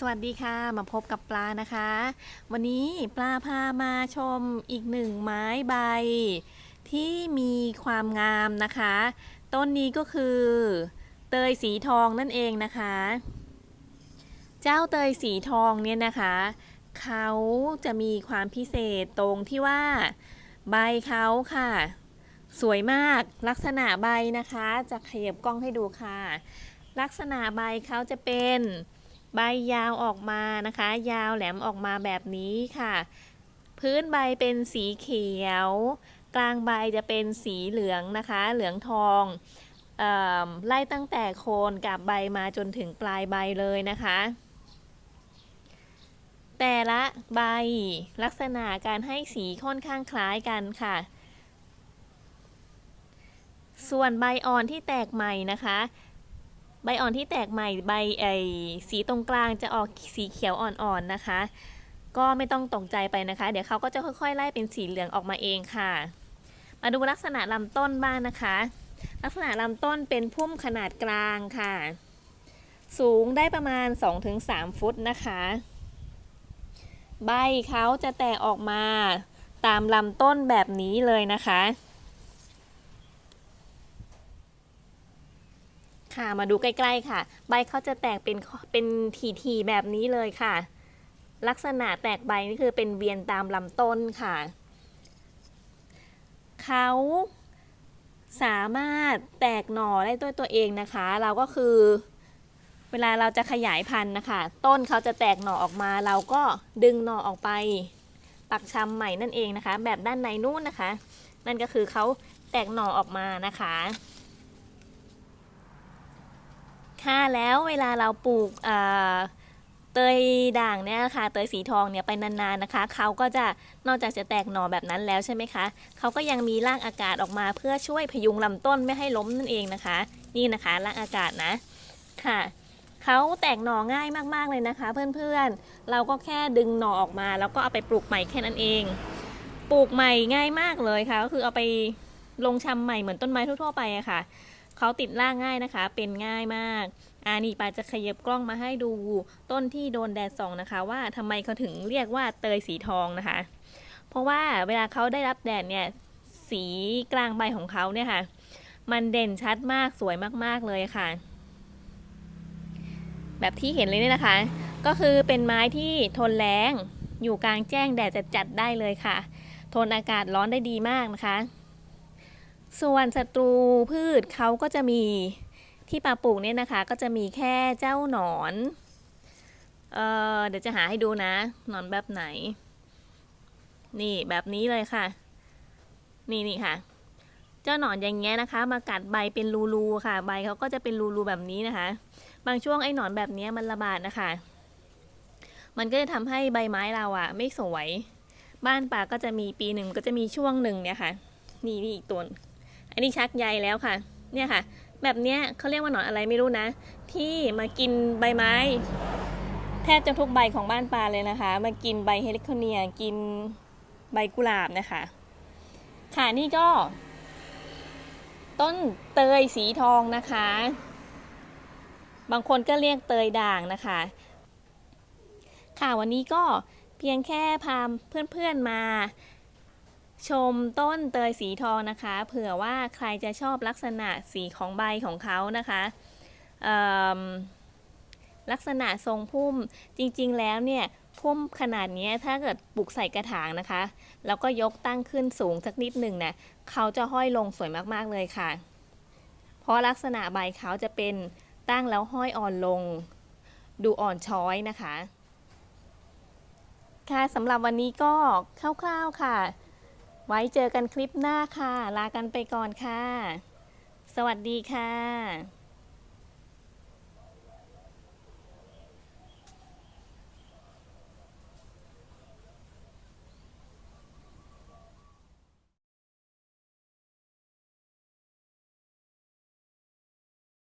สวัสดีค่ะ มาพบกับปลานะคะ วันนี้ปลาพามาชมอีกหนึ่งไม้ใบ ที่มีความงามนะคะ ต้นนี้ก็คือ เตยสีทองนั่นเองนะคะ เจ้าเตยสีทองเนี่ยนะคะ เขาจะมีความพิเศษตรงที่ว่า ใบเขาค่ะ สวยมากลักษณะใบนะคะ จะขยับกล้องให้ดูค่ะ ลักษณะใบเขาจะเป็น ใบยาวออกมานะคะ ยาวแหลมออกมาแบบนี้ค่ะ พื้นใบเป็นสีเขียว กลางใบจะเป็นสีเหลืองนะคะ เหลืองทองออไล่ตั้งแต่โคนกับใบมาจนถึงปลายใบเลยนะคะ แต่ละใบลักษณะการให้สีค่อนข้างคล้ายกันค่ะ ส่วนใบอ่อนที่แตกใหม่นะคะ ใบอ่อนที่แตกใหม่ใบไอสีตรงกลางจะออกสีเขียวอ่อนๆนะคะ ก็ไม่ต้องตกใจไปนะคะ เดี๋ยวเขาก็จะค่อยๆ ไล่เป็นสีเหลืองออกมาเองค่ะ มาดูลักษณะลำต้นบ้างนะคะ ลักษณะลำต้นเป็นพุ่มขนาดกลางค่ะ สูงได้ประมาณ 2-3 ฟุตนะคะ ใบเขาจะแตกออกมาตามลำต้นแบบนี้เลยนะคะ ค่ะมาดูใกล้ๆค่ะ ใบเขาจะแตกเป็นเป็นทีๆแบบนี้เลยค่ะ ลักษณะแตกใบนี่คือเป็นเวียนตามลำต้นค่ะเขาสามารถแตกหน่อได้ด้วยตัวเองนะคะ เราก็คือ เวลาเราจะขยายพันธุ์นะคะ ต้นเขาจะแตกหน่อออกมา เราก็ดึงหน่อออกไป ปักชำใหม่นั่นเองนะคะ แบบด้านในนู่นนะคะ นั่นก็คือเขาแตกหน่อออกมานะคะ ค่ะแล้วเวลาเราปลูกเตยด่างเนี่ยค่ะเตยสีทองเนี่ยไปนานๆนะคะเขาก็จะนอกจากจะแตกหน่อแบบนั้นแล้วใช่ไหมคะเขาก็ยังมีรางอากาศออกมาเพื่อช่วยพยุงลำต้นไม่ให้ล้มนั่นเองนะคะ นี่นะคะรางอากาศนะค่ะเขาแตกหน่อง่ายมากๆเลยนะคะ เพื่อนๆ เราก็แค่ดึงหน่อออกมา แล้วก็เอาไปปลูกใหม่แค่นั้นเอง ปลูกใหม่ง่ายมากเลยค่ะ ก็คือเอาไปลงชำใหม่เหมือนต้นไม้ทั่วๆไปอะค่ะ เขาติดรากง่ายนะคะ เป็นง่ายมากอ่านี่ปาจะขยับกล้องมาให้ดูต้นที่โดนแดดส่องนะคะ ว่าทำไมเขาถึงเรียกว่าเตยสีทองนะคะ เพราะว่าเวลาเขาได้รับแดดเนี่ยสีกลางใบของเขาเนี่ยค่ะ มันเด่นชัดมากสวยมากๆเลยค่ะ แบบที่เห็นเลยเนี่ยนะคะ ก็คือเป็นไม้ที่ทนแรงอยู่กลางแจ้งแดดจัดๆได้เลยค่ะ ทนอากาศร้อนได้ดีมากนะคะ ส่วนศัตรูพืชเขาก็จะมีที่ป่าปลูกเนี่ยนะคะ ก็จะมีแค่เจ้าหนอน เอ่อเดี๋ยวจะหาให้ดูนะ หนอนแบบไหน นี่แบบนี้เลยค่ะ นี่นี่ค่ะ เจ้าหนอนอย่างเงี้ยนะคะ มากัดใบเป็นรูๆค่ะ ใบเขาก็จะเป็นรูๆแบบนี้นะคะ บางช่วงไอ้หนอนแบบนี้มันระบาดนะคะ มันก็จะทำให้ใบไม้เราอะไม่สวย บ้านป่าก็จะมีปีหนึ่งก็จะมีช่วงหนึ่งเนี่ยค่ะ นี่นี่อีกตัว อันนี้ชักใยแล้วค่ะ เนี่ยค่ะ แบบเนี้ยเขาเรียกว่าหนอนอะไรไม่รู้นะ ที่มากินใบไม้ แทบจะทุกใบของบ้านปลาเลยนะคะ มากินใบเฮลิโคเนีย กินใบกุหลาบนะคะ ค่ะนี่ก็ ต้นเตยสีทองนะคะ บางคนก็เรียกเตยด่างนะคะ ค่ะวันนี้ก็เพียงแค่พาเพื่อนๆมา ชมต้นเตยสีทองนะคะ เผื่อว่าใครจะชอบลักษณะสีของใบของเขานะคะลักษณะทรงพุ่มจริงๆแล้วเนี่ยพุ่มขนาดเนี้ยถ้าเกิดปลูกใส่กระถางนะคะ แล้วก็ยกตั้งขึ้นสูงสักนิดหนึ่งนะเขาจะห้อยลงสวยมากๆเลยค่ะ เพราะลักษณะใบเขาจะเป็นตั้งแล้วห้อยอ่อนลง ดูอ่อนช้อยนะคะ ค่ะสำหรับวันนี้ก็คร่าวๆค่ะ ไว้เจอกันคลิปหน้าค่ะ ลากันไปก่อนค่ะ สวัสดีค่ะ